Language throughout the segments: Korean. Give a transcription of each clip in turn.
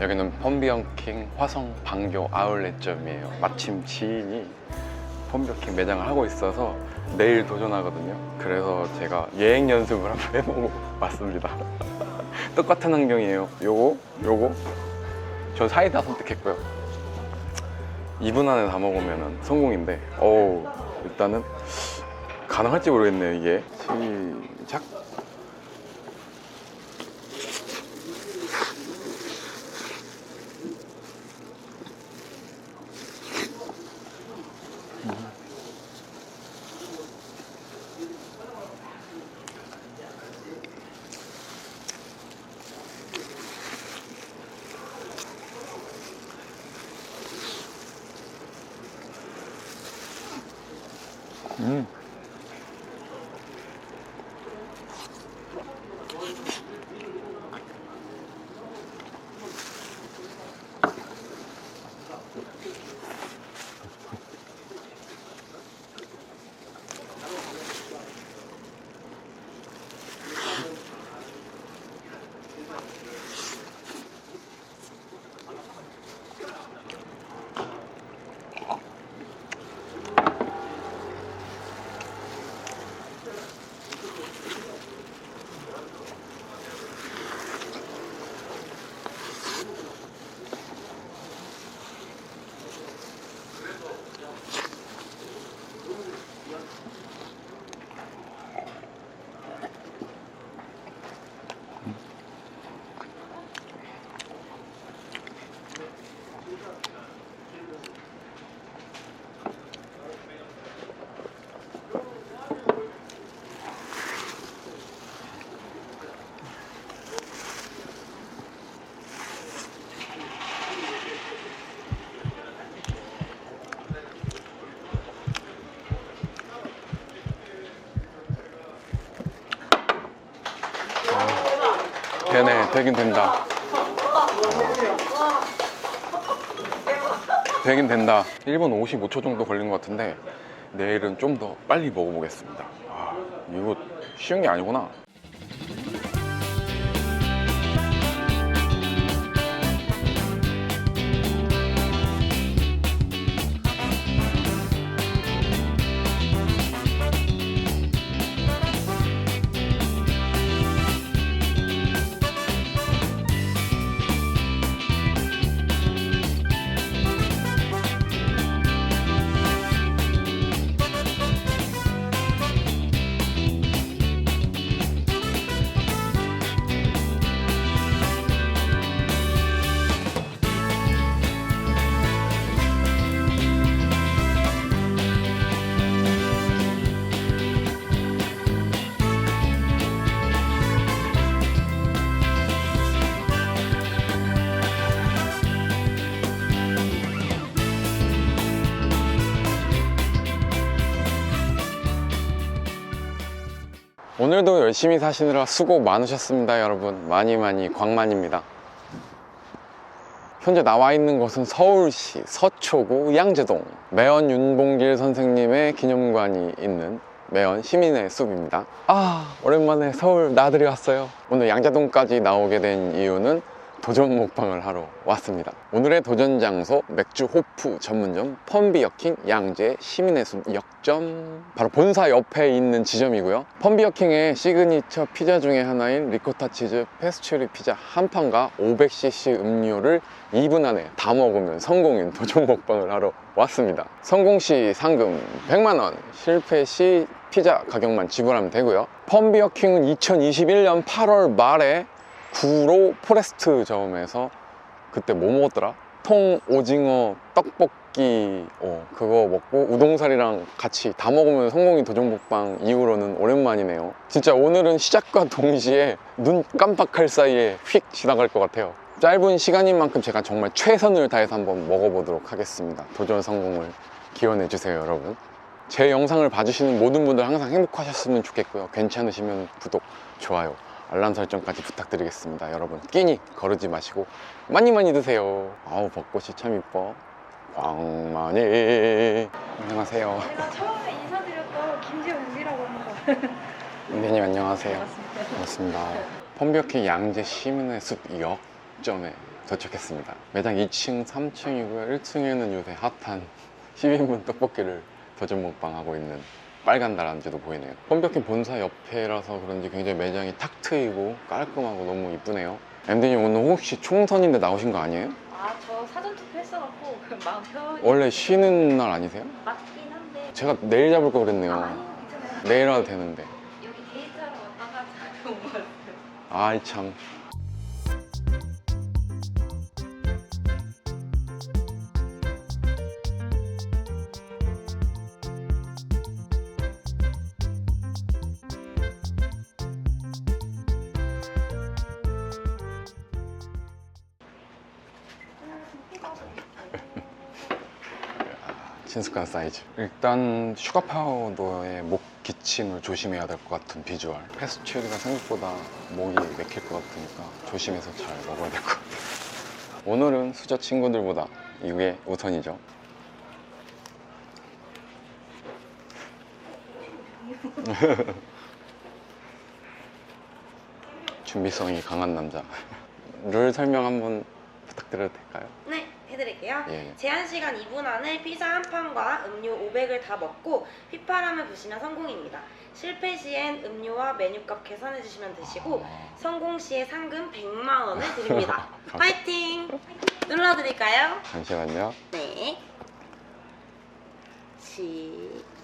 여기는 펌비언킹 화성 방교 아울렛점이에요. 마침 지인이 펌비언킹 매장을 하고 있어서 내일 도전하거든요. 그래서 제가 예행 연습을 한번 해보고 왔습니다. 똑같은 환경이에요. 요거, 요거. 전 사이다 선택했고요. 2분 안에 다 먹으면 성공인데, 어우, 일단은 가능할지 모르겠네요, 이게. 시작. 되긴 된다. 되긴 된다. 1분 55초 정도 걸린 것 같은데 내일은 좀 더 빨리 먹어보겠습니다. 아, 이거 쉬운 게 아니구나. 오늘도 열심히 사시느라 수고 많으셨습니다, 여러분. 많이 많이 광만입니다. 현재 나와 있는 곳은 서울시 서초구 양재동 매연 윤봉길 선생님의 기념관이 있는 매연 시민의 숲입니다. 아, 오랜만에 서울 나들이 왔어요. 오늘 양재동까지 나오게 된 이유는 도전 먹방을 하러 왔습니다. 오늘의 도전 장소 맥주 호프 전문점 펌비어킹 양재 시민의 숲 역점 바로 본사 옆에 있는 지점이고요. 펌비어킹의 시그니처 피자 중에 하나인 리코타 치즈 페스츄리 피자 한 판과 500cc 음료를 2분 안에 다 먹으면 성공인 도전 먹방을 하러 왔습니다. 성공 시 상금 100만 원, 실패 시 피자 가격만 지불하면 되고요. 펌비어킹은 2021년 8월 말에 구로 포레스트 점에서 그때 뭐 먹었더라? 통 오징어 떡볶이 어, 그거 먹고 우동살이랑 같이 다 먹으면 성공이 도전먹방 이후로는 오랜만이네요. 진짜 오늘은 시작과 동시에 눈 깜빡할 사이에 휙 지나갈 것 같아요. 짧은 시간인 만큼 제가 정말 최선을 다해서 한번 먹어보도록 하겠습니다. 도전 성공을 기원해 주세요 여러분. 제 영상을 봐주시는 모든 분들 항상 행복하셨으면 좋겠고요. 괜찮으시면 구독, 좋아요 알람 설정까지 부탁드리겠습니다. 여러분 끼니 거르지 마시고 많이 많이 드세요. 아우 벚꽃이 참 이뻐. 광만이 안녕하세요. 제가 처음에 인사드렸던 김지은이라고 합니다. 선배님 안녕하세요. 반갑습니다. 반갑습니다. 펌비어킹 양재 시민의 숲 역점에 도착했습니다. 매장 2층, 3층이고요. 1층에는 요새 핫한 12분 떡볶이를 도전 먹방 하고 있는 빨간 다람쥐도 보이네요. 홈벽힌 본사 옆에라서 그런지 굉장히 매장이 탁 트이고 깔끔하고 너무 이쁘네요. 엠디님 오늘 혹시 총선인데 나오신 거 아니에요? 아, 저 사전 투표 했어갖고 마음 편히 원래 쉬는 날 아니세요? 맞긴 한데. 제가 내일 잡을 거 아, 그랬네요. 아니요, 괜찮아요. 내일 와도 되는데. 여기 데이트하러 왔다가 잠깐 온 거였어요. 아이 참. 친숙한 사이즈. 일단 슈가 파우더의 목 기침을 조심해야 될 것 같은 비주얼. 패스츄리가 생각보다 목이 맥힐 것 같으니까 조심해서 잘 먹어야 될 것 같아요. 오늘은 수저 친구들보다 이게 우선이죠. 준비성이 강한 남자. 룰 설명 한번 부탁드려도 될까요? 네, 해드릴게요. 예, 예. 제한 시간 2분 안에 피자 한 판과 음료 500을 다 먹고 휘파람을 부시면 성공입니다. 실패 시엔 음료와 메뉴값 계산해 주시면 되시고 아. 성공 시에 상금 100만 원을 드립니다. 파이팅! 눌러드릴까요? 잠시만요. 네. 시. 네.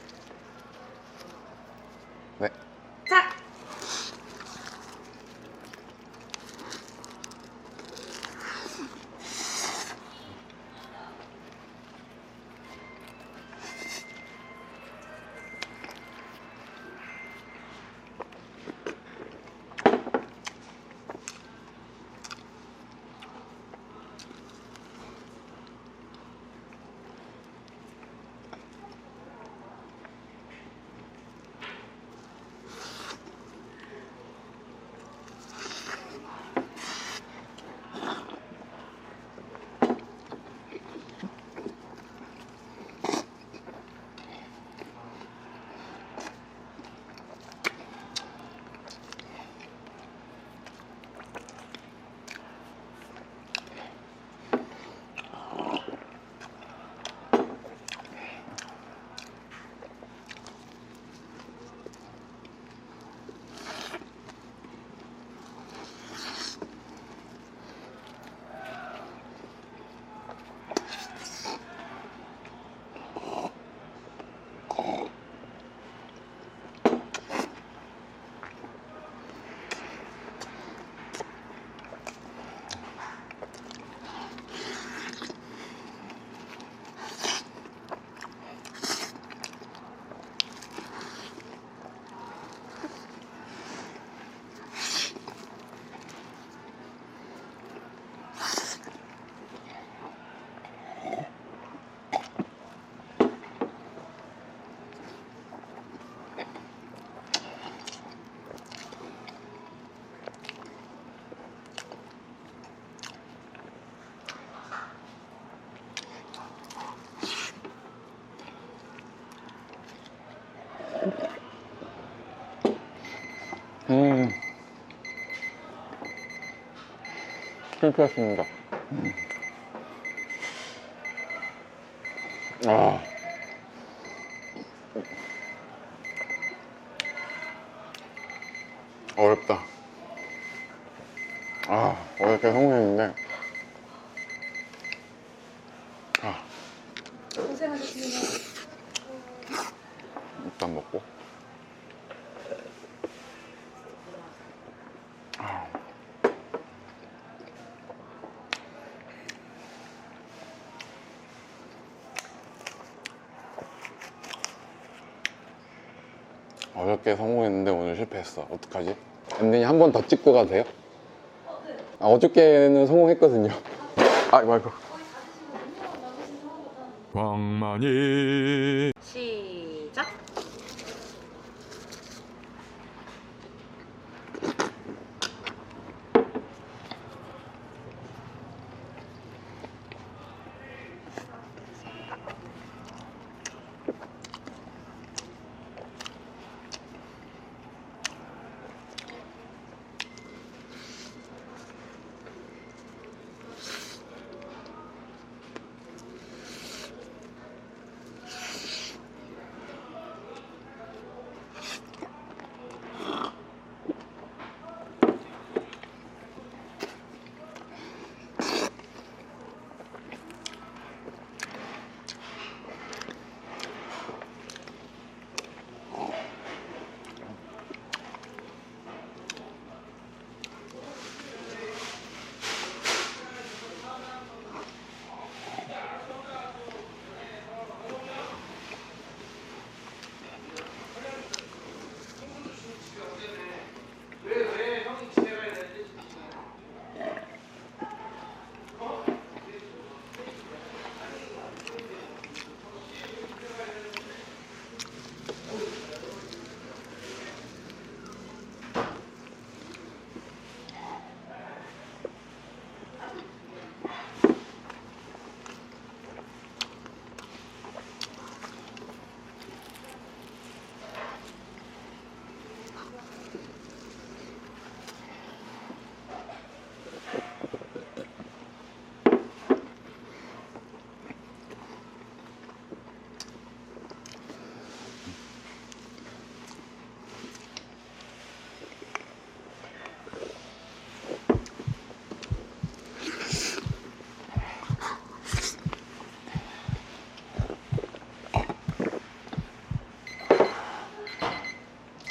실패했습니다. 음. 아. 어렵다. 아, 어렵게 성공했는데. 아, 고생하셨습니다. 일단 먹고. 아. 어렵게 성공했는데 오늘 실패했어. 어떡하지? 엔딩이 한 번 더 찍고 가도 돼요? 아, 어저께는 성공했거든요. 아이고, 아이고. 광만이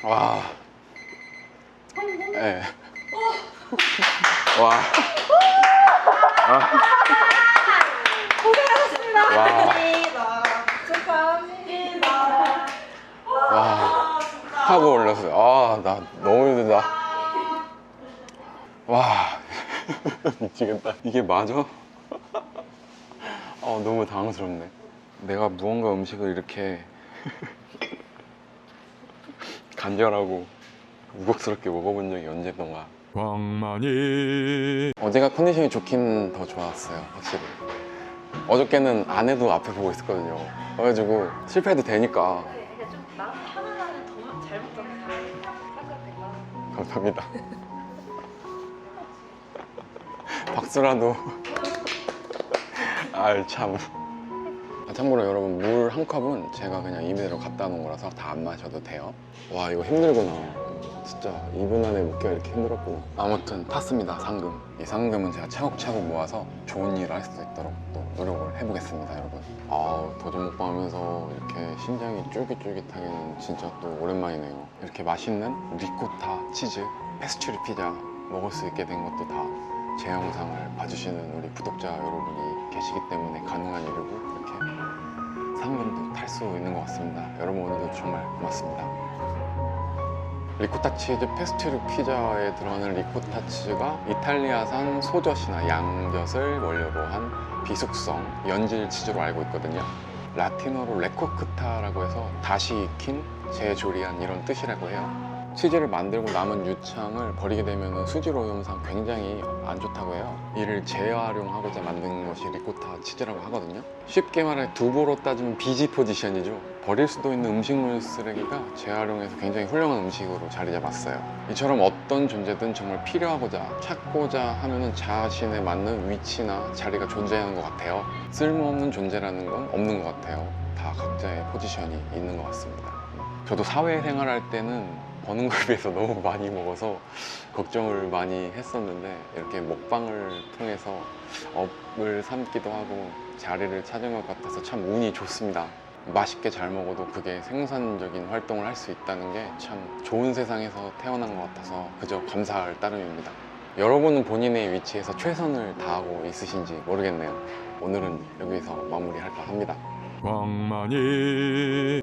네. 와. 아. 고생하셨습니다. 와. 축하합니다. 와. 하고 올랐어요. 아, 나 너무 힘들다. 와. 미치겠다. 이게 맞아? 어, 너무 당황스럽네. 내가 무언가 음식을 이렇게 간절하고 우걱스럽게 먹어본 적이 언제던가. 광만이 어제가 컨디션이 좋긴 더 좋았어요, 확실히. 어저께는 안 해도 앞에 보고 있었거든요. 그래가지고 실패해도 되니까. 이게 좀 나는 편안하면 더 잘 먹잖아. 생각해봐. 감사합니다. 박수라도. 아이, 참. 아, 참고로 여러분, 물 한 컵은 제가 그냥 입에로 갖다 놓은 거라서 다 안 마셔도 돼요. 와, 이거 힘들구나. 진짜 2분 안에 먹기가 이렇게 힘들었구나. 아무튼 탔습니다, 상금. 이 상금은 제가 차곡차곡 모아서 좋은 일을 할 수 있도록 또 노력을 해보겠습니다, 여러분. 아, 도전 먹방 하면서 이렇게 심장이 쫄깃쫄깃하기는 진짜 또 오랜만이네요. 이렇게 맛있는 리코타 치즈 페스츄리 피자 먹을 수 있게 된 것도 다 제 영상을 봐주시는 우리 구독자 여러분이 계시기 때문에 가능한 일이고 상금도 탈 수 있는 것 같습니다. 여러분 오늘도 정말 고맙습니다. 리코타 치즈 페스츄리 피자에 들어가는 리코타 치즈가 이탈리아산 소젖이나 양젖을 원료로 한 비숙성 연질 치즈로 알고 있거든요. 라틴어로 레코크타라고 해서 다시 익힌 재조리한 이런 뜻이라고 해요. 치즈를 만들고 남은 유창을 버리게 되면 수질 오염상 굉장히 안 좋다고 해요. 이를 재활용하고자 만든 것이 리코타 치즈라고 하거든요. 쉽게 말해 두부로 따지면 비지 포지션이죠. 버릴 수도 있는 음식물 쓰레기가 재활용해서 굉장히 훌륭한 음식으로 자리 잡았어요. 이처럼 어떤 존재든 정말 필요하고자 찾고자 하면은 자신에 맞는 위치나 자리가 존재하는 것 같아요. 쓸모없는 존재라는 건 없는 것 같아요. 다 각자의 포지션이 있는 것 같습니다. 저도 사회생활 할 때는 버는 거에 비해서 너무 많이 먹어서 걱정을 많이 했었는데 이렇게 먹방을 통해서 업을 삼기도 하고 자리를 찾은 것 같아서 참 운이 좋습니다. 맛있게 잘 먹어도 그게 생산적인 활동을 할 수 있다는 게 참 좋은 세상에서 태어난 것 같아서 그저 감사할 따름입니다. 여러분은 본인의 위치에서 최선을 다하고 있으신지 모르겠네요. 오늘은 여기서 마무리할까 합니다. 광만이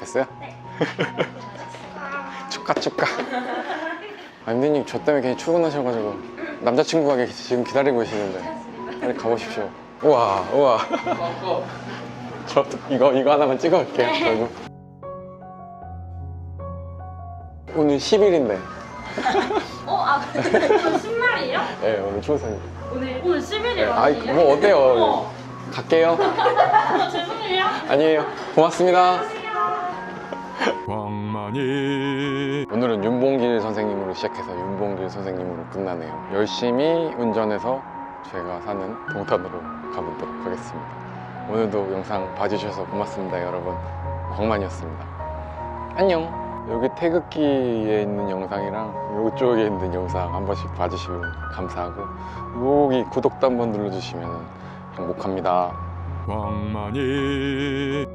됐어요? 축하 축하. 아, 임대님 저 때문에 괜히 출근하셔가지고 남자친구가 기- 지금 기다리고 계시는데 빨리 가보십시오. 우와 우와. 저 이거 이거 하나만 찍어갈게요. 저도. 오늘 10일인데. 어, 아, 근데 오늘 신날이에요? 네 오늘 초선. 오늘, 오늘 10일이 네, 아이 뭐 어때요? 갈게요. 죄송해요. 아니에요. 고맙습니다. 광만이 오늘은 윤봉길 선생님으로 시작해서 윤봉길 선생님으로 끝나네요. 열심히 운전해서 제가 사는 동탄으로 가보도록 하겠습니다. 오늘도 영상 봐주셔서 고맙습니다, 여러분. 광만이었습니다. 안녕. 여기 태극기에 있는 영상이랑 이쪽에 있는 영상 한 번씩 봐주시면 감사하고 여기 구독도 한 번 눌러주시면 행복합니다. 광만이